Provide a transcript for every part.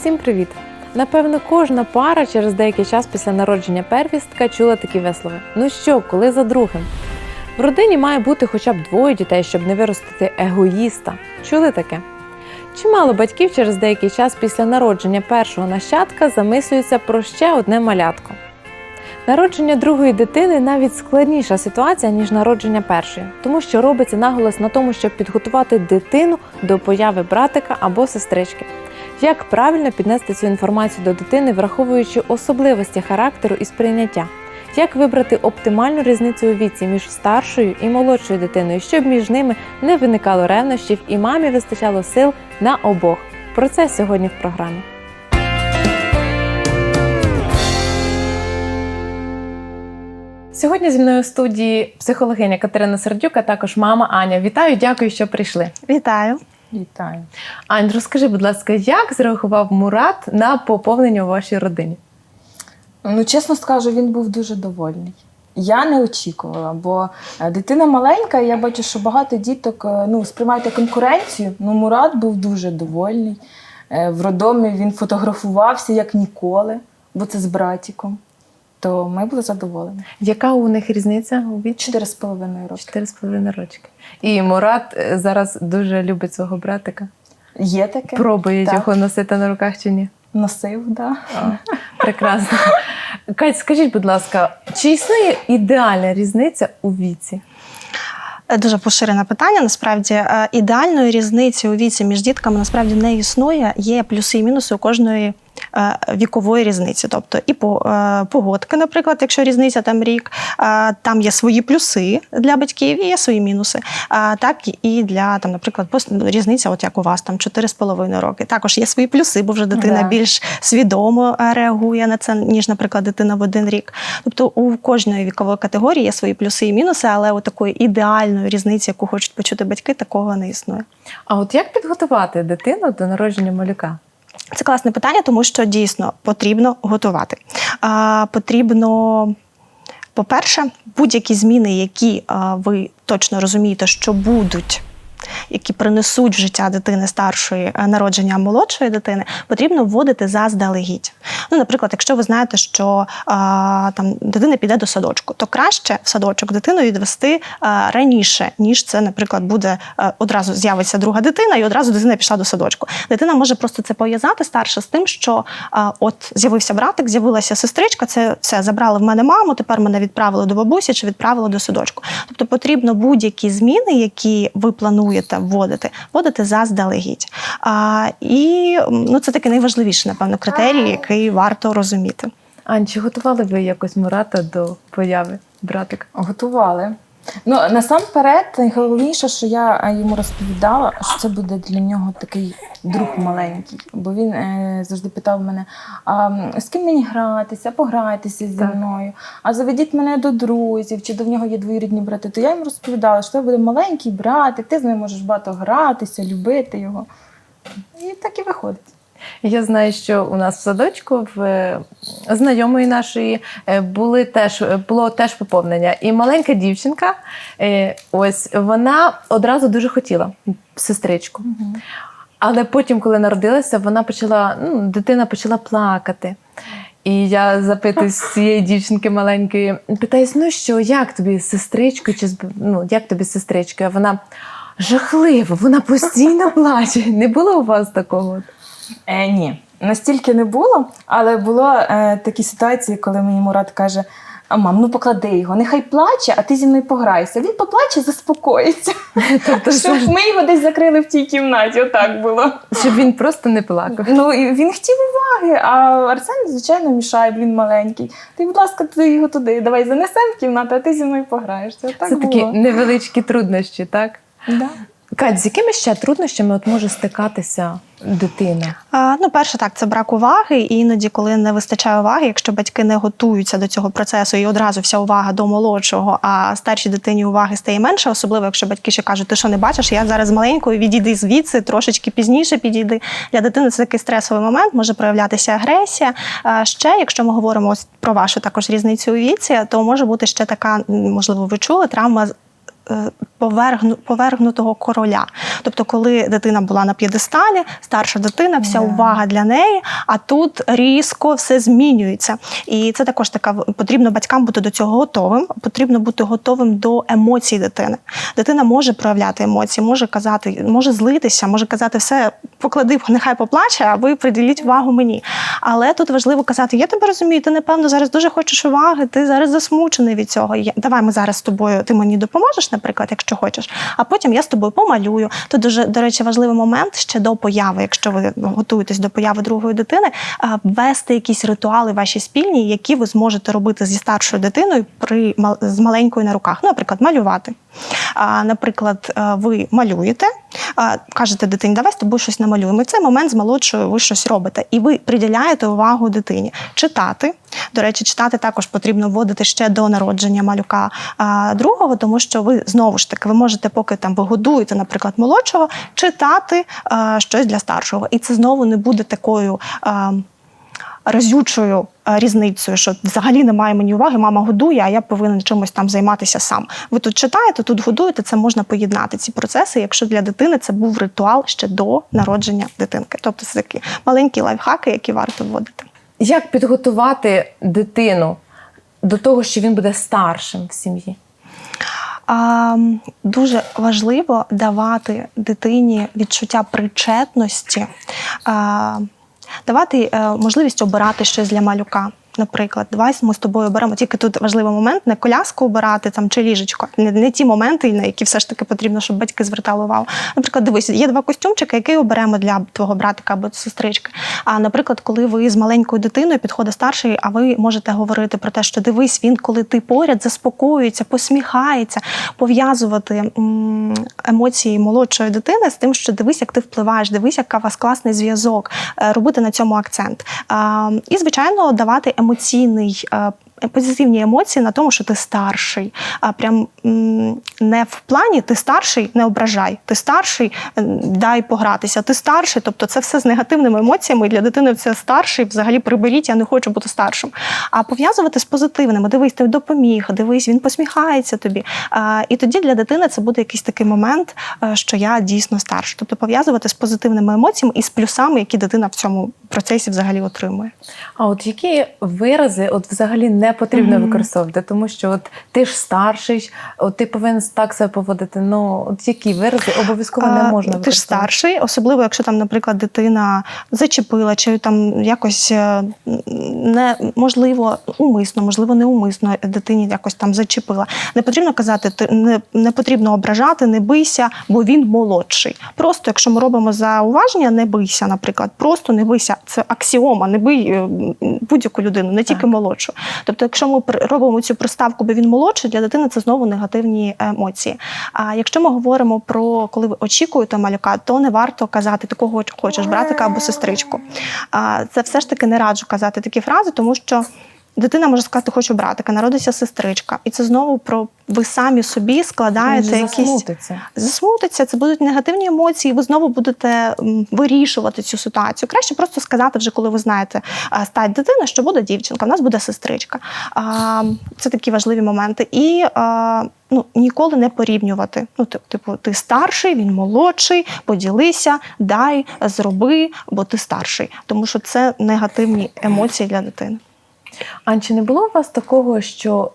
Усім привіт! Напевно, кожна пара через деякий час після народження первістка чула такі вислови: ну що, коли за другим? В родині має бути хоча б двоє дітей, щоб не виростити егоїста. Чули таке? Чимало батьків через деякий час після народження першого нащадка замислюються про ще одне малятко. Народження другої дитини навіть складніша ситуація, ніж народження першої, тому що робиться наголос на тому, щоб підготувати дитину до появи братика або сестрички. Як правильно піднести цю інформацію до дитини, враховуючи особливості характеру і сприйняття? Як вибрати оптимальну різницю у віці між старшою і молодшою дитиною, щоб між ними не виникало ревнощів і мамі вистачало сил на обох? Про це сьогодні в програмі. Сьогодні зі мною в студії психологиня Катерина Сердюк, а також мама Аня. Вітаю, дякую, що прийшли. Вітаю. Вітаю. Ань, розкажи, будь ласка, як зреагував Мурат на поповнення у вашій родині? Ну, чесно скажу, він був дуже довольний. Я не очікувала, бо е, дитина маленька, і я бачу, що багато діток е, ну, сприймають конкуренцію. Ну, Мурат був дуже довольний. Е, В роддомі він фотографувався як ніколи, бо це з братіком. То ми були задоволені. Яка у них різниця у віці? Чотири з половиною роки. Чотири з половиною рочки. І Мурат е, зараз дуже любить свого братика. Є таке. Пробує Так. його носити на руках чи ні? Носив, да. Прекрасно. Кать, скажіть, будь ласка, чи існує ідеальна різниця у віці? Е, Дуже поширене питання. Насправді Е, ідеальної різниці у віці між дітками насправді не існує. Є плюси і мінуси у кожної вікової різниці. Тобто і по е, погодки, наприклад, якщо різниця там рік, е, там є свої плюси для батьків і є свої мінуси. Е, Так і для там, наприклад, різниця, от як у вас там 4,5 роки. Також є свої плюси, бо вже дитина Да. більш свідомо е, реагує на це, ніж, наприклад, дитина в один рік. Тобто у кожної вікової категорії є свої плюси і мінуси, але у такої ідеальної різниці, яку хочуть почути батьки, такого не існує. А от як підготувати дитину до народження малюка? Це класне питання, тому що дійсно потрібно готувати. А, потрібно, по-перше, будь-які зміни, які а, ви точно розумієте, що будуть. Які принесуть в життя дитини старшої е, народження молодшої дитини, потрібно вводити заздалегідь. Ну, наприклад, якщо ви знаєте, що а, там дитина піде до садочку, то краще в садочок дитину відвести а, раніше, ніж це, наприклад, буде а, одразу з'явиться друга дитина, і одразу дитина пішла до садочку. Дитина може просто це пов'язати старша з тим, що а, от з'явився братик, з'явилася сестричка, це все забрали в мене маму. Тепер мене відправили до бабусі чи відправили до садочку. Тобто потрібно будь-які зміни, які ви плануєте вводити, вводити заздалегідь. А, і ну, це такий найважливіший, напевно, критерій, який варто розуміти. Ань, чи готували ви якось Мурата до появи братика? Готували. Ну, насамперед, найголовніше, що я е, йому розповідала, що це буде для нього такий друг маленький. Бо він е, завжди питав мене: а з ким мені гратися, пограйтеся зі Так. мною, а заведіть мене до друзів, чи до нього є двоюрідні брати. То я йому розповідала, що це буде маленький братик, ти з ним можеш багато гратися, любити його. І так і виходить. Я знаю, що у нас в садочку в знайомої нашої е, були теж було теж поповнення. І маленька дівчинка, е, ось вона одразу дуже хотіла сестричку. Але потім, коли народилася, вона почала, ну, дитина почала плакати. І я запитую з цієї дівчинки маленької, питаюсь, ну що, як тобі з сестричкою? Чи ну, як тобі з сестричкою? А вона жахливо, вона постійно плаче. Не було у вас такого? Е, ні, настільки не було, але було е, такі ситуації, коли мені Мурат каже: а мам, ну поклади його, нехай плаче, а ти зі мною пограйся. Він поплаче, заспокоїться. Тобто, Щоб ми його десь закрили в тій кімнаті, отак було. щоб він просто не плакав. Ну і він хотів уваги, а Арсен, звичайно, мішає, бо він маленький. Ти, будь ласка, ти його туди, давай занесемо в кімнату, а ти зі мною пограєшся. Це такі невеличкі труднощі, так? Да. Кать, з якими ще труднощами от може стикатися дитина? А, Ну, перше, так, це брак уваги. І іноді, коли не вистачає уваги, якщо батьки не готуються до цього процесу і одразу вся увага до молодшого, а старшій дитині уваги стає менше, особливо якщо батьки ще кажуть, ти що не бачиш, я зараз маленькою, відійди звідси, трошечки пізніше підійди. Для дитини це такий стресовий момент, може проявлятися агресія. А ще, якщо ми говоримо ось про вашу також різницю у віці, то може бути ще така, можливо, ви чули, травма повергну, повергнутого короля. Тобто, коли дитина була на п'єдесталі, старша дитина, вся Да. увага для неї, а тут різко все змінюється. І це також така потрібно батькам бути до цього готовим. Потрібно бути готовим до емоцій дитини. Дитина може проявляти емоції, може казати, може злитися, може казати все, поклади, нехай поплаче, а ви приділіть увагу мені. Але тут важливо казати: я тебе розумію, ти напевно зараз дуже хочеш уваги, ти зараз засмучений від цього. Я- Давай ми зараз з тобою, ти мені допоможеш, наприклад, якщо хочеш. А потім я з тобою помалюю. Тут дуже, до речі, важливий момент ще до появи, якщо ви готуєтесь до появи другої дитини, вести якісь ритуали ваші спільні, які ви зможете робити зі старшою дитиною при з маленькою на руках. Ну, наприклад, малювати. Наприклад, е, ви малюєте, кажете дитині, давай з тобою щось намалюємо. І в цей момент з молодшою ви щось робите, і ви приділяєте увагу дитині. Читати. До речі, читати також потрібно вводити ще до народження малюка а, другого, тому що ви знову ж таки ви можете, поки там ви годуєте, наприклад, молодшого, читати а, щось для старшого. І це знову не буде такою. А, разючою е, різницею, що взагалі немає мені уваги, мама годує, а я повинен чимось там займатися сам. Ви тут читаєте, тут годуєте, це можна поєднати ці процеси, якщо для дитини це був ритуал ще до народження дитинки. Тобто це такі маленькі лайфхаки, які варто вводити. Як підготувати дитину до того, що він буде старшим в сім'ї? А, дуже важливо давати дитині відчуття причетності, а, давати е, можливість обирати щось для малюка. Наприклад, давай ми з тобою оберемо. Тільки тут важливий момент не коляску обирати там чи ліжечко. Не, не ті моменти, на які все ж таки потрібно, щоб батьки звертали увагу. Наприклад, дивись, є два костюмчики, які оберемо для твого братика або сестрички. А наприклад, коли ви з маленькою дитиною підходить старший, а ви можете говорити про те, що дивись, він, коли ти поряд, заспокоюється, посміхається, пов'язувати емоції молодшої дитини з тим, що дивись, як ти впливаєш, дивись, яка у вас класний зв'язок, е, робити на цьому акцент. І, звичайно, давати емоційний. Позитивні емоції на тому, що ти старший, а прям не в плані ти старший, не ображай. Ти старший, дай погратися. Ти старший, тобто це все з негативними емоціями. Для дитини це старший. Взагалі приберіть, я не хочу бути старшим. А пов'язувати з позитивними. Дивись, ти допоміг, дивись, він посміхається тобі. І тоді для дитини це буде якийсь такий момент, е, що я дійсно старший. Тобто пов'язувати з позитивними емоціями і з плюсами, які дитина в цьому процесі взагалі отримує. А от які вирази от взагалі не потрібно Мгм. використовувати, тому що от ти ж старший, от ти повинен так себе поводити. Ну от які вирази обов'язково не А, можна Ти ж старший, особливо якщо там, наприклад, дитина зачепила, чи там якось е, не можливо умисно, можливо, неумисно дитині якось там зачепила. Не потрібно казати, ти не, не потрібно ображати, не бийся, бо він молодший. Просто якщо ми робимо зауваження, не бийся, наприклад, просто не бийся. Це аксіома, не бий е, будь-яку людину, не тільки Так. молодшу. Тобто, якщо ми робимо цю приставку, бо він молодший, для дитини це знову негативні емоції. А якщо ми говоримо про коли ви очікуєте малюка, то не варто казати такого хочеш братика або сестричку. Це все ж таки не раджу казати такі фрази, тому що. Дитина може сказати, хочу братика, народиться сестричка. І це знову про ви самі собі складаєте якісь засмутиться. засмутиться, це будуть негативні емоції, ви знову будете вирішувати цю ситуацію. Краще просто сказати, вже коли ви знаєте стать дитини, що буде дівчинка, в нас буде сестричка. Це такі важливі моменти. І ну, ніколи не порівнювати. Ну, ти- типу, ти старший, він молодший, поділися, дай, зроби, бо ти старший. Тому що це негативні емоції для дитини. А чи не було у вас такого, що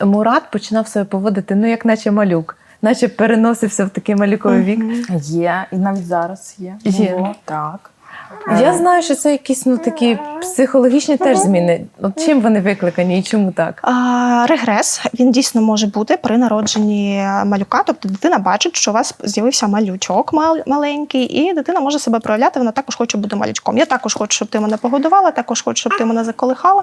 Мурат починав себе поводити, ну як наче малюк, наче переносився в такий малюковий вік? Є, і навіть зараз є. Є. Було, так. Я знаю, що це якісь ну такі психологічні теж зміни. От чим вони викликані і чому так? А, регрес він дійсно може бути при народженні малюка. Тобто дитина бачить, що у вас з'явився малючок мал- маленький, і дитина може себе проявляти. Вона також хоче бути малючком. Я також хочу, щоб ти мене погодувала, також хочу, щоб ти мене заколихала.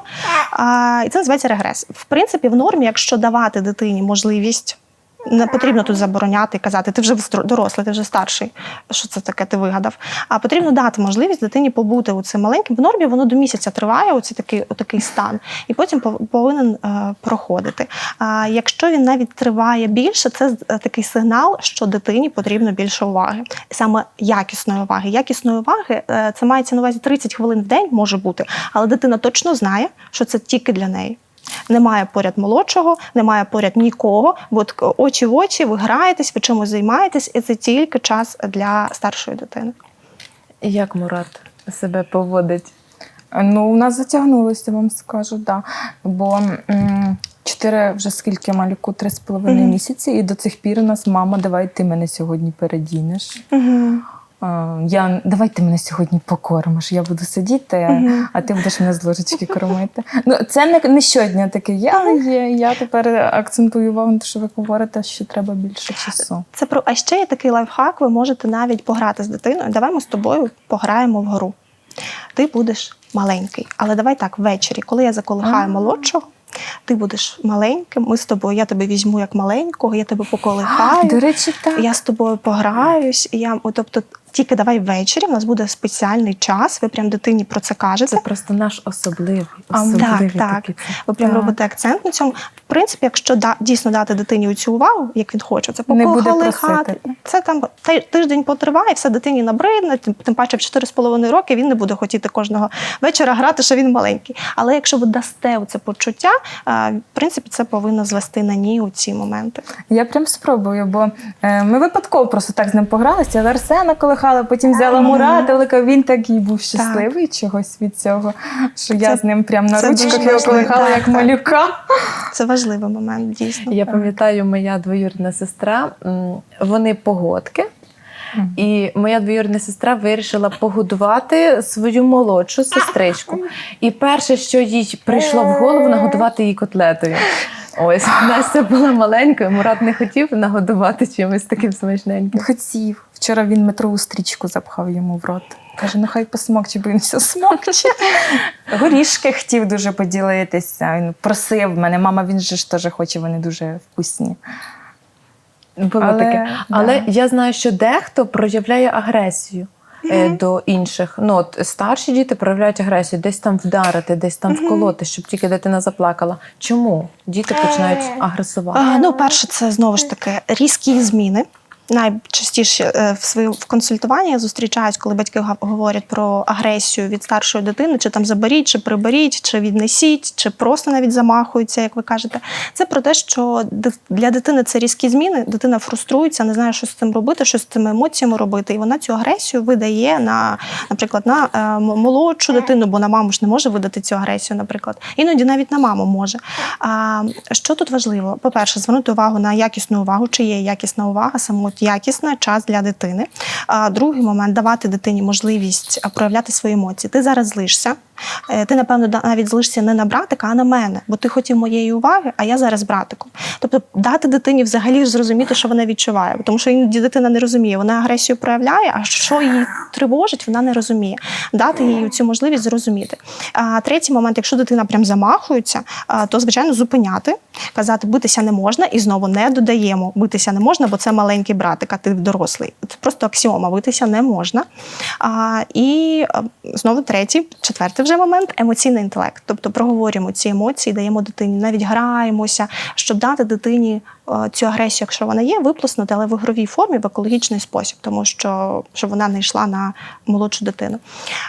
А, і це називається регрес. В принципі, в нормі, якщо давати дитині можливість. Не потрібно тут забороняти і казати, ти вже дорослий, ти вже старший. Що це таке, ти вигадав? А потрібно дати можливість дитині побути у цим маленьким. В нормі воно до місяця триває, оцей такий, отакий стан, і потім пов- повинен е, проходити. А якщо він навіть триває більше, це е, такий сигнал, що дитині потрібно більше уваги, саме якісної уваги. Якісної уваги е, це мається на увазі 30 хвилин в день може бути, але дитина точно знає, що це тільки для неї. Немає поряд молодшого, немає поряд нікого. Бо от очі в очі, ви граєтесь, ви чимось займаєтесь, і це тільки час для старшої дитини. Як Мурат себе поводить? Ну, у нас затягнулося, вам скажу, да. Бо чотири вже скільки малюку, три з половиною місяці, і до цих пір у нас мама, давай ти мене сьогодні передінеш. Угу. А, я, давай ти мене сьогодні покормиш. Я буду сидіти, а- Мгм. а ти будеш мене з ложечки кормити. Ну, це не, не щодня таке є, але є. Я тепер акцентую увагу на те, що ви говорите, що треба більше часу. Це про а ще є такий лайфхак. Ви можете навіть пограти з дитиною. Давай ми з тобою пограємо в гру. Ти будеш маленький, але давай так ввечері, коли я заколихаю молодшого. Ти будеш маленьким, ми з тобою, я тебе візьму як маленького, я тебе поколихаю. До речі, так. Я з тобою пограюсь, і я, тобто, тільки давай ввечері, у нас буде спеціальний час, ви прям дитині про це кажете. Це просто наш особливий, А, особливий так, так. такий це. Ви прям Так. робите акцент на цьому. В принципі, якщо да, дійсно дати дитині цю увагу, як він хоче, це поколихати. просити. Це там тиждень потриває, все дитині набридне, тим, тим паче в 4,5 роки він не буде хотіти кожного вечора грати, що він маленький. Але якщо ви дасте це почуття, в принципі, це повинно звести на ні у ці моменти. Я прям спробую, бо е, ми випадково просто так з ним погралися. але Арсена колихала, потім взяла велика. Він такий був щасливий чогось від цього, що я з ним прям на ручках його колихала, як так. малюка. Це важливий момент, дійсно. Я пам'ятаю, моя двоюрідна сестра, вони погодки. І моя двоюрідна сестра вирішила погодувати свою молодшу сестричку. І перше, що їй прийшло в голову, нагодувати її котлетою. Ось Настя була маленькою, Мурат не хотів нагодувати чимось таким смачненьким. Хотів. Вчора він метрову стрічку запхав йому в рот. Каже, нехай посмокче, бо він все смокче. Горішки хотів дуже поділитися. Він просив мене. Мама, він же ж теж хоче, вони дуже вкусні. Було Але, таке. да. Але я знаю, що дехто проявляє агресію. Е, До інших, ну от старші діти проявляють агресію, десь там вдарити, десь там вколоти, щоб тільки дитина заплакала. Чому діти починають агресувати? Ну, перше, це знову ж таки різкі зміни. Найчастіше е, в свою в консультуванні я зустрічаюсь, коли батьки говорять про агресію від старшої дитини, чи там заберіть, чи приберіть, чи віднесіть, чи просто навіть замахуються, як ви кажете. Це про те, що для дитини це різкі зміни. Дитина фруструється, не знає, що з цим робити, що з цими емоціями робити. І вона цю агресію видає на, наприклад, на е, молодшу дитину, бо на маму ж не може видати цю агресію, наприклад. Іноді навіть на маму може. А, що тут важливо? По-перше, звернути увагу на якісну увагу, чи є якісна увага, саме от якісна час для дитини. Другий момент давати дитині можливість проявляти свої емоції. Ти зараз злишся. Е, Ти, напевно, навіть злишся не на братика, а на мене, бо ти хотів моєї уваги, а я зараз братиком. Тобто дати дитині взагалі зрозуміти, що вона відчуває, тому що іноді дитина не розуміє, вона агресію проявляє, а що її тривожить, вона не розуміє. Дати їй цю можливість зрозуміти. А третій момент, якщо дитина прям замахується, то звичайно зупиняти, казати, битися не можна, і знову не додаємо. Битися не можна, бо це маленький братик, а ти дорослий. Це просто аксіома, битися не можна. А, і знову третій, четвертий вже момент емоційний інтелект. Тобто проговорюємо ці емоції, даємо дитині, навіть граємося, щоб дати дитині е, цю агресію, якщо вона є, виплеснути, але в ігровій формі, в екологічний спосіб, тому що щоб вона не йшла на молодшу дитину.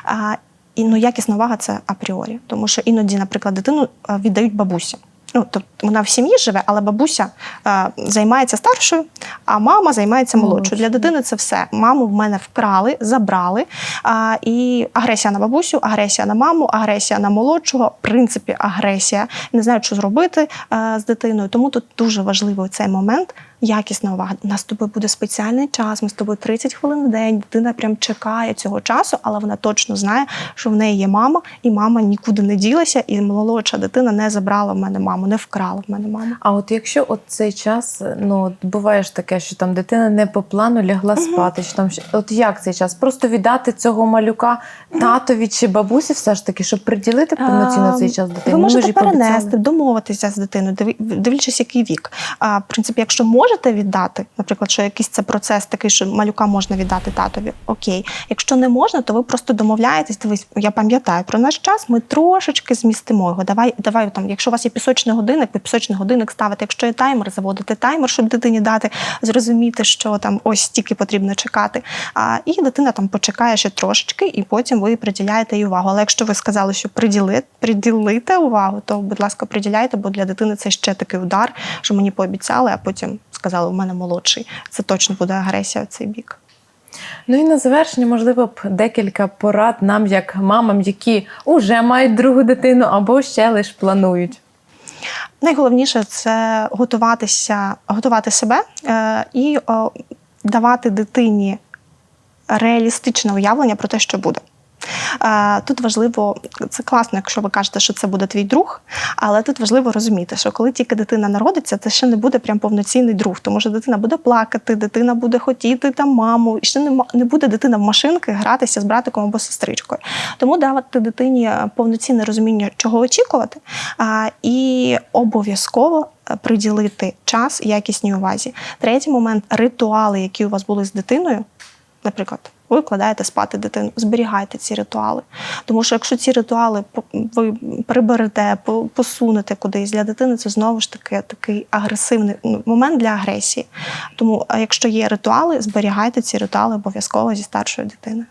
А, і ну, якісна увага це апріорі, тому що іноді, наприклад, дитину е, віддають бабусі. Ну, тобто вона в сім'ї живе, але бабуся е, займається старшою, а мама займається молодшою. Для дитини це все. Маму в мене вкрали, забрали. Е, і агресія на бабусю, агресія на маму, агресія на молодшого, в принципі, агресія. Не знаю, що зробити е, з дитиною. Тому тут дуже важливий цей момент. Якісна увага. У нас з тобою буде спеціальний час. Ми з тобою 30 хвилин в день. Дитина прям чекає цього часу, але вона точно знає, що в неї є мама, і мама нікуди не ділася, і молодша дитина не забрала в мене маму, не вкрала в мене маму. А от якщо от цей час, ну от буває ж таке, що там дитина не по плану лягла спати, чи там от як цей час? Просто віддати цього малюка татові чи бабусі, все ж таки, щоб приділити повноцінно цей час дитині. Ви Ну, можете перенести, домовитися з дитиною, дивлячись, який вік. А, в принципі, якщо можна, можете віддати, наприклад, що якийсь це процес такий, що малюка можна віддати татові, окей. Якщо не можна, то ви просто домовляєтесь. Дивись, я пам'ятаю про наш час. Ми трошечки змістимо його. Давай, давай там, якщо у вас є пісочний годинник, ви пісочний годинник ставите. Якщо є таймер, заводите таймер, щоб дитині дати зрозуміти, що там ось стільки потрібно чекати. А, і дитина там почекає ще трошечки, і потім ви приділяєте їй увагу. Але якщо ви сказали, що приділи, приділите увагу, то будь ласка, приділяйте, бо для дитини це ще такий удар, що мені пообіцяли, а потім сказали, у мене молодший. Це точно буде агресія в цей бік. Ну і на завершення, можливо, б декілька порад нам, як мамам, які вже мають другу дитину або ще лише планують. Найголовніше це готуватися, готувати себе е, і е, давати дитині реалістичне уявлення про те, що буде. Е, Тут важливо, це класно, якщо ви кажете, що це буде твій друг, але тут важливо розуміти, що коли тільки дитина народиться, це ще не буде прям повноцінний друг, тому що дитина буде плакати, дитина буде хотіти там маму, і ще не, буде дитина в машинки гратися з братиком або сестричкою. Тому давати дитині е, повноцінне розуміння, чого очікувати, і обов'язково е, приділити час якісній увазі. Третій момент ритуали, які у вас були з дитиною, наприклад. Ви вкладаєте спати дитину, зберігайте ці ритуали. Тому що якщо ці ритуали по- ви приберете, посунете кудись для дитини, це знову ж таки такий агресивний ну, момент для агресії. Тому, якщо є ритуали, зберігайте ці ритуали обов'язково зі старшою дитиною.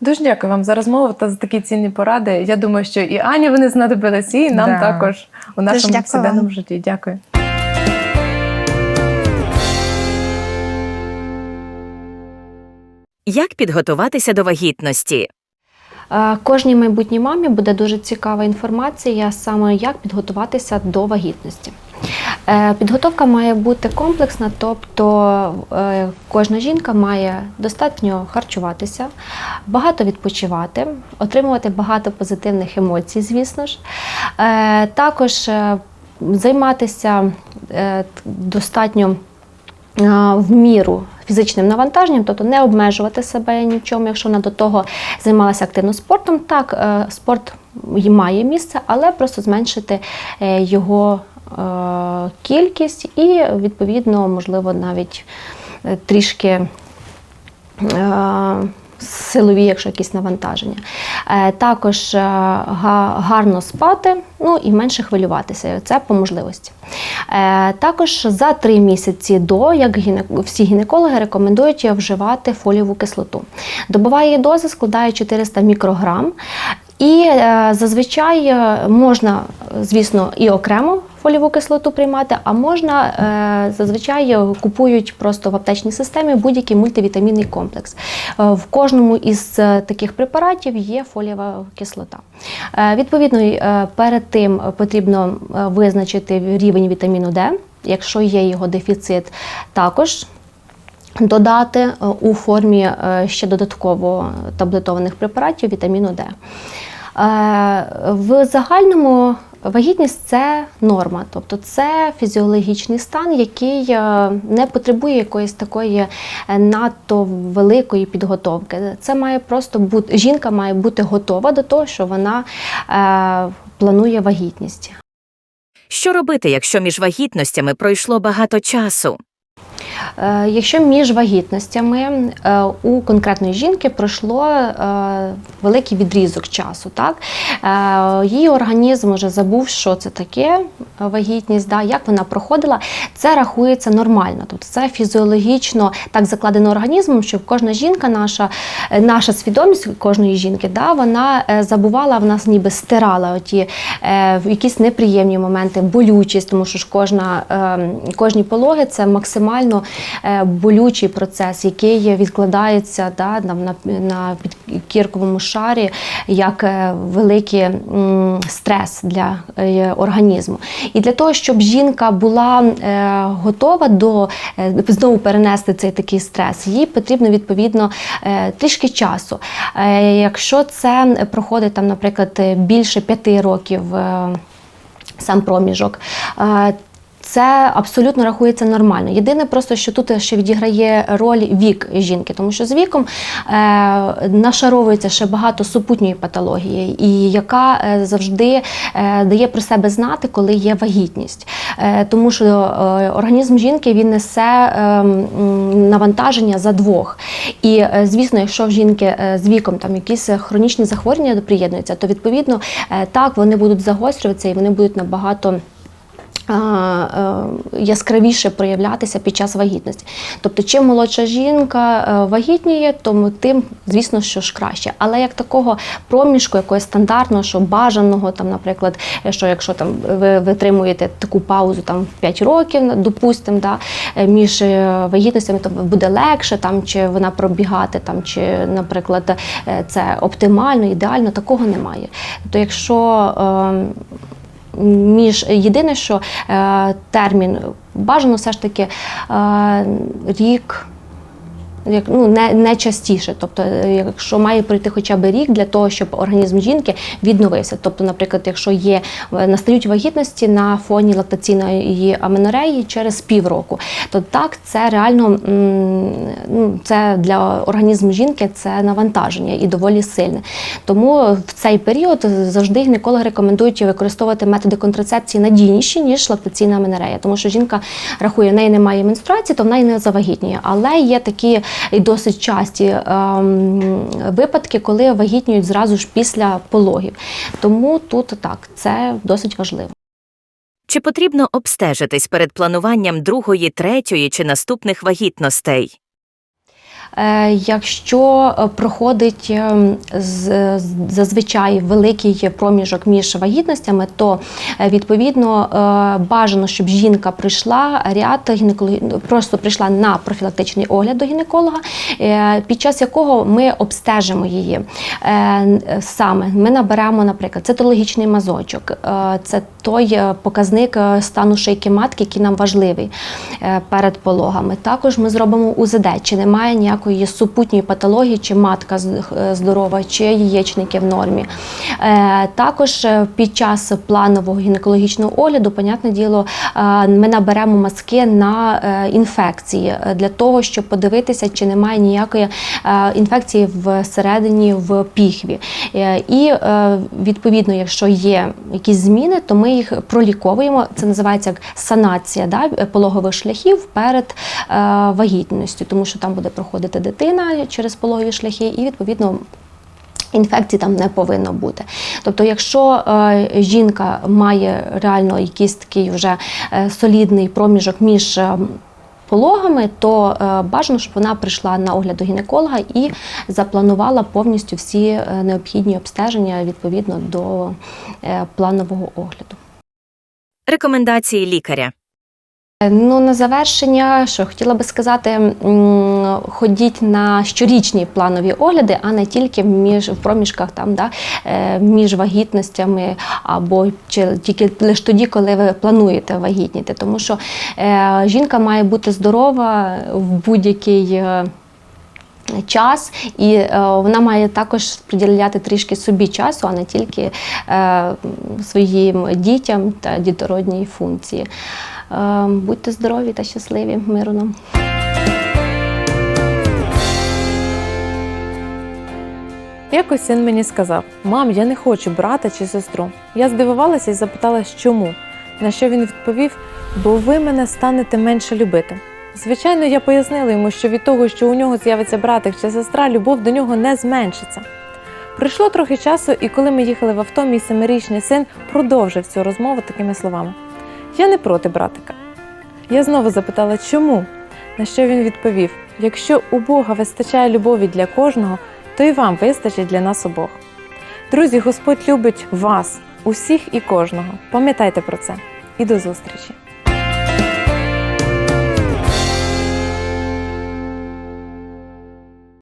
Дуже дякую вам за розмову та за такі цінні поради. Я думаю, що і Ані вони знадобились, і нам Да. також у нашому повсякденному житті. Дякую. Як підготуватися до вагітності? Е, Кожній майбутній мамі буде дуже цікава інформація саме як підготуватися до вагітності. Е, Підготовка має бути комплексна, тобто е, кожна жінка має достатньо харчуватися, багато відпочивати, отримувати багато позитивних емоцій, звісно ж. Також займатися достатньо в міру фізичним навантаженням, тобто не обмежувати себе ні в чому, якщо вона до того займалася активно спортом. Так, е, спорт має місце, але просто зменшити е, його е, кількість і, відповідно, можливо, навіть трішки. Силові, якщо якісь навантаження. Також гарно спати, ну і менше хвилюватися. Це по можливості. Е, Також за три місяці до, як всі гінекологи рекомендують вживати фолієву кислоту. Добова її доза складає 400 мікрограм. І е, зазвичай е, можна, звісно, і окремо фолієву кислоту приймати, а можна е, зазвичай купують просто в аптечній системі будь-який мультивітамінний комплекс. В кожному із таких препаратів є фолієва кислота. Відповідно, перед тим потрібно визначити рівень вітаміну Д. Якщо є його дефіцит, також додати у формі ще додатково таблетованих препаратів вітаміну Д. Е, В загальному вагітність це норма, тобто це фізіологічний стан, який е, не потребує якоїсь такої е, надто великої підготовки. Це має просто бути жінка має бути готова до того, що вона планує вагітність. Що робити, якщо між вагітностями пройшло багато часу? Е, Якщо між вагітностями е, у конкретної жінки пройшло е, великий відрізок часу, так? Її організм вже забув, що це таке вагітність, да, як вона проходила, це рахується нормально. Тобто це фізіологічно так закладено організмом, що кожна жінка, наша, наша свідомість кожної жінки, да, вона забувала в нас, ніби стирала оті якісь неприємні моменти, болючість, тому що ж кожна, кожні пологи це максимально болючий процес, який відкладається да, на, на, підкірковому шарі як е, великий стрес для е, організму. І для того, щоб жінка була е, готова до е, знову перенести цей такий стрес, їй потрібно відповідно е, трішки часу. Е, Якщо це проходить там, наприклад, більше п'яти років. е, Сам проміжок. Це абсолютно рахується нормально. Єдине, просто що тут ще відіграє роль вік жінки, тому що з віком е, нашаровується ще багато супутньої патології, і яка е, завжди е, дає про себе знати, коли є вагітність. Е, Тому що е, організм жінки він несе е, навантаження за двох. І е, звісно, якщо в жінки е, з віком там якісь хронічні захворювання приєднуються, то відповідно е, так вони будуть загострюватися і вони будуть набагато. Е, Яскравіше проявлятися під час вагітності. Тобто, чим молодша жінка е, вагітніє, тому тим, звісно, що ж краще. Але як такого проміжку, якогось стандартного, що бажаного, там, наприклад, що якщо там ви витримуєте таку паузу там 5 років, допустимо, да, е, між вагітностями, то буде легше, там чи вона пробігати, там чи, наприклад, це оптимально, ідеально, такого немає. Тобто, якщо е, між єдине, що е, термін бажано все ж таки е, рік. Як ну не, не частіше, тобто, е, якщо має пройти хоча б рік для того, щоб організм жінки відновився. Тобто, наприклад, якщо є настають вагітності на фоні лактаційної аменореї через півроку, то так це реально ну, це для організму жінки це навантаження і доволі сильне. Тому в цей період завжди гінекологи рекомендують використовувати методи контрацепції надійніші ніж лактаційна аменорея, тому що жінка рахує, в неї немає менструації, то вона і не завагітнює. Але є такі і досить часті ем, випадки, коли вагітнюють зразу ж після пологів. Тому тут так, це досить важливо. Чи потрібно обстежитись перед плануванням другої, третьої чи наступних вагітностей? Е, Якщо е, проходить е, зазвичай великий проміжок між вагітностями, то відповідно бажано, щоб жінка прийшла ряд гінеколог- просто прийшла на профілактичний огляд до гінеколога, під час якого ми обстежимо її. Саме ми наберемо, наприклад, цитологічний мазочок, це той показник стану шийки матки, який нам важливий перед пологами. Також ми зробимо УЗД, чи немає ніякої супутньої патології, чи матка е, здорова, чи яєчники в нормі. Е, Також е, під час планового гінекологічного огляду, понятне діло, ми наберемо мазки на інфекції для того, щоб подивитися, чи немає ніякої інфекції всередині в піхві. І відповідно, якщо є якісь зміни, то ми їх проліковуємо. Це називається як санація да, пологових шляхів перед вагітністю, тому що там буде проходити дитина через пологові шляхи, і відповідно. Інфекцій там не повинно бути. Тобто, якщо е, жінка має реально якийсь такий вже е, солідний проміжок між е, пологами, то е, бажано, щоб вона прийшла на огляд до гінеколога і запланувала повністю всі е, необхідні обстеження відповідно до е, планового огляду. Рекомендації лікаря. Е, Ну, на завершення, що хотіла би сказати, ходіть на щорічні планові огляди, а не тільки між в проміжках там, да, е, між вагітностями або чи тільки лише тоді, коли ви плануєте вагітніти. Тому що е, жінка має бути здорова в будь-який. Час, і е, вона має також приділяти трішки собі часу, а не тільки е, своїм дітям та дітородній функції. Е, будьте здорові та щасливі, миру нам. Якось син мені сказав: Мам, я не хочу брата чи сестру. Я здивувалася і запитала, чому. На що він відповів: бо ви мене станете менше любити. Звичайно, я пояснила йому, що від того, що у нього з'явиться братик чи сестра, любов до нього не зменшиться. Пройшло трохи часу, і коли ми їхали в авто, мій семирічний син продовжив цю розмову такими словами: Я не проти братика. Я знову запитала, чому? На що він відповів: якщо у Бога вистачає любові для кожного, то і вам вистачить для нас обох. Друзі, Господь любить вас, усіх і кожного. Пам'ятайте про це і до зустрічі!